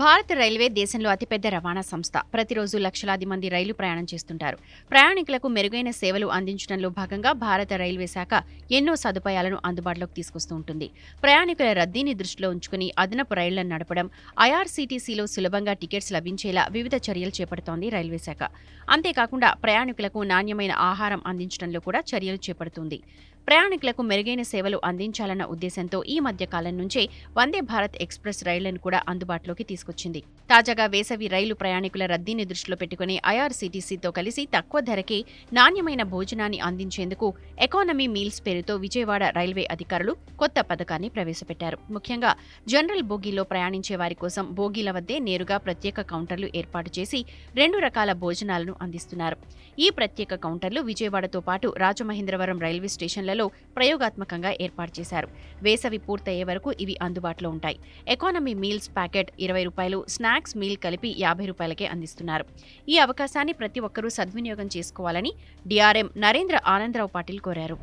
భారత రైల్వే దేశంలో అతిపెద్ద రవాణా సంస్థ. ప్రతిరోజు లక్షలాది మంది రైలు ప్రయాణం చేస్తుంటారు. ప్రయాణికులకు మెరుగైన సేవలు అందించడంలో భాగంగా భారత రైల్వే శాఖ ఎన్నో సదుపాయాలను అందుబాటులోకి తీసుకొస్తూ ఉంటుంది. ప్రయాణికుల రద్దీని దృష్టిలో ఉంచుకుని అదనపు రైళ్ళను నడపడం ఐఆర్సీటీసీలో సులభంగా టికెట్స్ లభించేలా వివిధ చర్యలు చేపడుతోంది రైల్వే శాఖ. అంతేకాకుండా ప్రయాణికులకు నాణ్యమైన ఆహారం అందించడంలో కూడా చర్యలు చేపడుతుంది. ప్రయాణికులకు మెరుగైన సేవలు అందించాలన్న ఉద్దేశంతో ఈ మధ్య కాలం నుంచే వందే భారత్ ఎక్స్ప్రెస్ రైళ్ళను కూడా అందుబాటులోకి తీసుకొచ్చింది. తాజాగా వేసవి రైలు ప్రయాణికుల రద్దీని దృష్టిలో పెట్టుకుని ఐఆర్సీటీసీతో కలిసి తక్కువ ధరకే నాణ్యమైన భోజనాన్ని అందించేందుకు ఎకానమీ మీల్స్ పేరుతో విజయవాడ రైల్వే అధికారులు కొత్త పథకాన్ని ప్రవేశపెట్టారు. ముఖ్యంగా జనరల్ బోగీలో ప్రయాణించే వారి కోసం బోగీల వద్దే నేరుగా ప్రత్యేక కౌంటర్లు ఏర్పాటు చేసి రెండు రకాల భోజనాలను అందిస్తున్నారు. ఈ ప్రత్యేక కౌంటర్లు విజయవాడతో పాటు రాజమహేంద్రవరం రైల్వే స్టేషన్లలో ప్రయోగాత్మకంగా ఏర్పాటు చేశారు. వేసవి పూర్తయ్యే వరకు ఇవి అందుబాటులో ఉంటాయి. ఎకానమీ మీల్స్ ప్యాకెట్ ఇరవై రూపాయలు స్నాక్స్ మీల్ కలిపి యాభై రూపాయలకే అందిస్తున్నారు. ఈ అవకాశాన్ని ప్రతి ఒక్కరూ సద్వినియోగం చేసుకోవాలని డిఆర్ఎం నరేంద్ర ఆనందరావు పాటిల్ కోరారు.